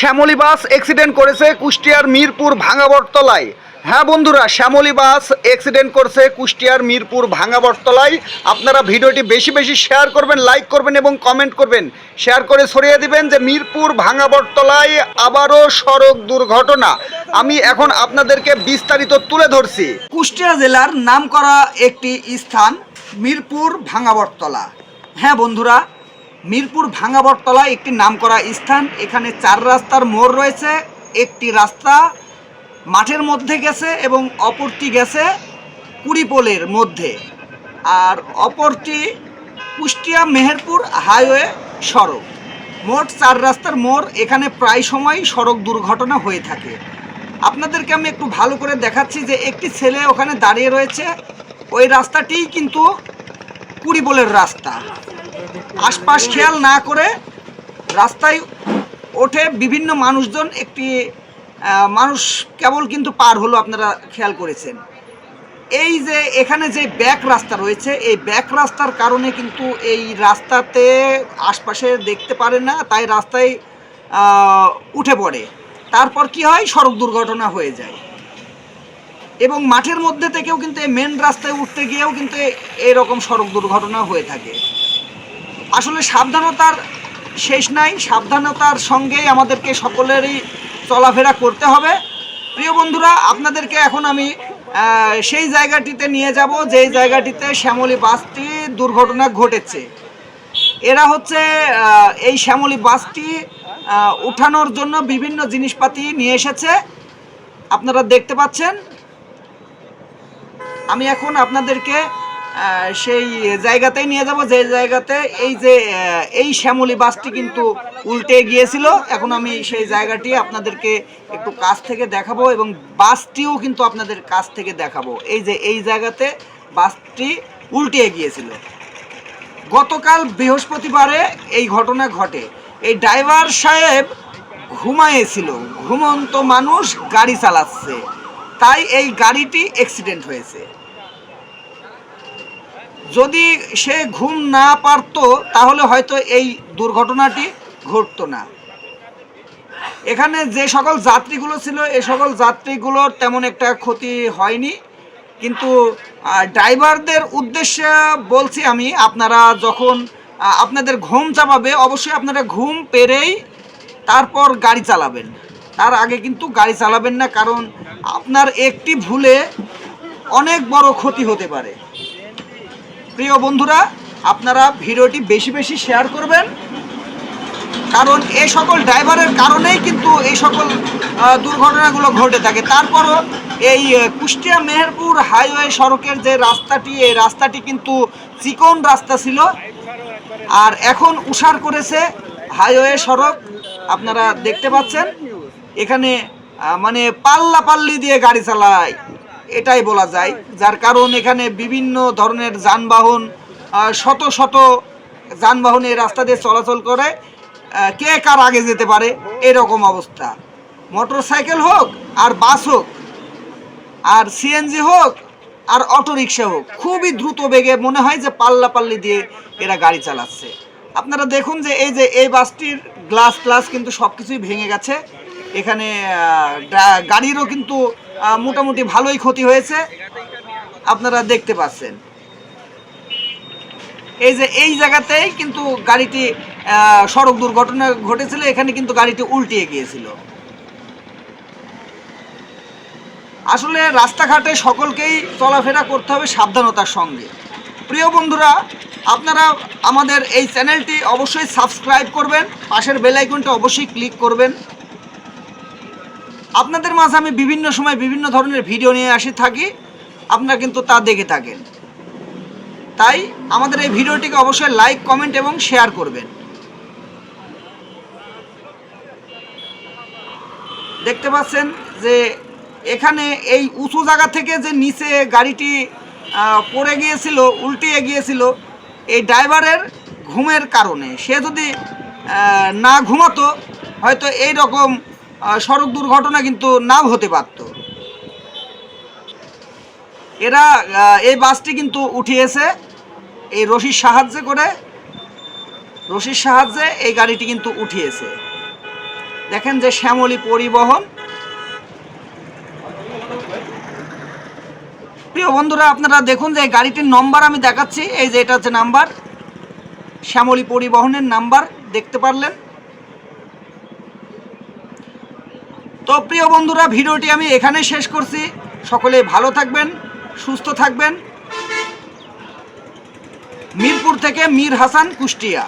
Shyamoli bus accident করেছে কুষ্টিয়ার মিরপুর ভাঙাবরতলায় হ্যাঁ বন্ধুরা শ্যামলী বাস অ্যাক্সিডেন্ট করছে কুষ্টিয়ার মিরপুর ভাঙাবরতলায় আপনারা ভিডিওটি বেশি বেশি শেয়ার করবেন লাইক করবেন এবং কমেন্ট করবেন। শেয়ার করে ছড়িয়ে দিবেন যে মিরপুর ভাঙাবরতলায় আবারও সড়ক দুর্ঘটনা। আমি এখন আপনাদেরকে বিস্তারিত তুলে ধরছি। কুষ্টিয়া জেলার নামকরা একটি স্থান মিরপুর ভাঙাবরতলা হ্যাঁ বন্ধুরা মিরপুর ভাঙাবরতলা একটি নামকরা স্থান। এখানে চার রাস্তার মোড় রয়েছে। একটি রাস্তা মাঠের মধ্যে গেছে এবং অপরটি গেছে কুড়িপোলের মধ্যে। আর অপরটি কুষ্টিয়া মেহেরপুর হাইওয়ে সড়ক। মোট চার রাস্তার মোড়। এখানে প্রায় সময় সড়ক দুর্ঘটনা হয়ে থাকে। আপনাদেরকে আমি একটু ভালো করে দেখাচ্ছি যে একটি ছেলে ওখানে দাঁড়িয়ে রয়েছে। ওই রাস্তাটিই কিন্তু কুড়িপোলের রাস্তা। আশপাশ খেয়াল না করে রাস্তায় ওঠে বিভিন্ন মানুষজন, একটি মানুষ কেবল কিন্তু পার হলো আপনারা খেয়াল করেছেন। এই যে এখানে যে ব্যাক রাস্তা রয়েছে, এই ব্যাক রাস্তার কারণে কিন্তু এই রাস্তাতে আশপাশে দেখতে পারে না, তাই রাস্তায় উঠে পড়ে। তারপর কি হয়? সড়ক দুর্ঘটনা হয়ে যায়। এবং মাঠের মধ্যে থেকেও কিন্তু এই মেন রাস্তায় উঠতে গিয়েও কিন্তু এরকম সড়ক দুর্ঘটনা হয়ে থাকে। আসলে সাবধানতার শেষ নাই, সাবধানতার সঙ্গেই আমাদেরকে সকলেরই চলাফেরা করতে হবে। প্রিয় বন্ধুরা, আপনাদেরকে এখন আমি সেই জায়গাটিতে নিয়ে যাব, যেই জায়গাটিতে শ্যামলী বাসটি দুর্ঘটনা ঘটেছে। এরা হচ্ছে এই শ্যামলী বাসটি উঠানোর জন্য বিভিন্ন জিনিসপাতি নিয়ে এসেছে। আপনারা দেখতে পাচ্ছেন। আমি এখন আপনাদেরকে সেই জায়গাতেই নিয়ে যাব। যে জায়গাতে এই যে এই শ্যামলী বাসটি কিন্তু উল্টে গিয়েছিল। এখন আমি সেই জায়গাটি আপনাদেরকে একটু কাছ থেকে দেখাবো এবং বাসটিও কিন্তু আপনাদের কাছ থেকে দেখাবো। এই যে, এই জায়গাতে বাসটি উল্টে গিয়েছিল। গতকাল বৃহস্পতিবারে এই ঘটনা ঘটে। এই ড্রাইভার সাহেব ঘুমায়েছিল ঘুমন্ত মানুষ গাড়ি চালাচ্ছে। তাই এই গাড়িটি অ্যাক্সিডেন্ট হয়েছে। যদি সে ঘুম না পারতো, তাহলে হয়তো এই দুর্ঘটনাটি ঘটতো না। এখানে যে সকল যাত্রীগুলো ছিল, এ সকল যাত্রীগুলোর তেমন একটা ক্ষতি হয়নি। কিন্তু ড্রাইভারদের উদ্দেশ্যে বলছি আমি, আপনারা যখন আপনাদের ঘুম চাপাবে, অবশ্যই আপনারা ঘুম পেরেই তারপর গাড়ি চালাবেন। তার আগে কিন্তু গাড়ি চালাবেন না, কারণ আপনার একটি ভুলে অনেক বড় ক্ষতি হতে পারে। প্রিয় বন্ধুরা, আপনারা ভিডিওটি বেশি বেশি শেয়ার করবেন। কারণ এই সকল ড্রাইভারের কারণেই কিন্তু এই সকল দুর্ঘটনাগুলো ঘটে থাকে। তারপরও এই কুষ্টিয়া মেহেরপুর হাইওয়ে সড়কের যে রাস্তাটি, এই রাস্তাটি কিন্তু চিকন রাস্তা ছিল। আর এখন উষার করেছে হাইওয়ে সড়ক, আপনারা দেখতে পাচ্ছেন। এখানে মানে পাল্লা পাল্লি দিয়ে গাড়ি চালায়। এটাই বলা যায়, যার কারণ এখানে বিভিন্ন ধরনের যানবাহন শত শত যানবাহন এই রাস্তা দিয়ে চলাচল করে। কে কার আগে যেতে পারে, এরকম অবস্থা। মোটর সাইকেল হোক, আর বাস হোক, আর সিএনজি হোক, আর অটো রিক্সা হোক, খুবই দ্রুত বেগে মনে হয় যে পাল্লা পাল্লি দিয়ে এরা গাড়ি চালাচ্ছে। আপনারা দেখুন যে এই যে এই বাসটির গ্লাস গ্লাস কিন্তু সব কিছুই ভেঙে গেছে। এখানে গাড়িরও কিন্তু মোটামুটি ভালোই ক্ষতি হয়েছে। আপনারা দেখতে পাচ্ছেন। এই যে, এই জায়গাতেই কিন্তু গাড়িটি সড়ক দুর্ঘটনা ঘটেছিল, এখানে কিন্তু গাড়িটি উল্টিয়ে গিয়েছিল। আসলে রাস্তাঘাটে সকলকেই চলাফেরা করতে হবে সাবধানতার সঙ্গে। প্রিয় বন্ধুরা, আপনারা আমাদের এই চ্যানেলটি অবশ্যই সাবস্ক্রাইব করবেন, পাশের বেল আইকনটা অবশ্যই ক্লিক করবেন। আপনাদের মাঝে আমি বিভিন্ন সময় বিভিন্ন ধরনের ভিডিও নিয়ে আসি থাকি। আপনারা কিন্তু তা দেখে থাকেন। তাই আমাদের এই ভিডিওটিকে অবশ্যই লাইক কমেন্ট এবং শেয়ার করবেন। দেখতে পাচ্ছেন যে এখানে এই উঁচু জায়গা থেকে যে নিচে গাড়িটি পড়ে গিয়েছিল, উল্টিয়ে গিয়েছিল, এই ড্রাইভারের ঘুমের কারণে। সে যদি না ঘুমাতো, হয়তো এই রকম সড়ক দুর্ঘটনা কিন্তু নাও হতে পারত। এরা এই বাসটি কিন্তু উঠিয়েছে এই রশির সাহায্যে করে। রশির সাহায্যে এই গাড়িটি কিন্তু উঠিয়েছে। দেখেন যে শ্যামলী পরিবহন। প্রিয় বন্ধুরা, আপনারা দেখুন যে গাড়িটির নম্বর আমি দেখাচ্ছি। এই যে এটা হচ্ছে নাম্বার। শ্যামলী পরিবহনের নাম্বার, দেখতে পারলেন। তো প্রিয় বন্ধুরা, ভিডিওটি আমি এখানে শেষ করছি। সকলে ভালো থাকবেন, সুস্থ থাকবেন। মিরপুর থেকে মীর হাসান কুষ্টিয়া।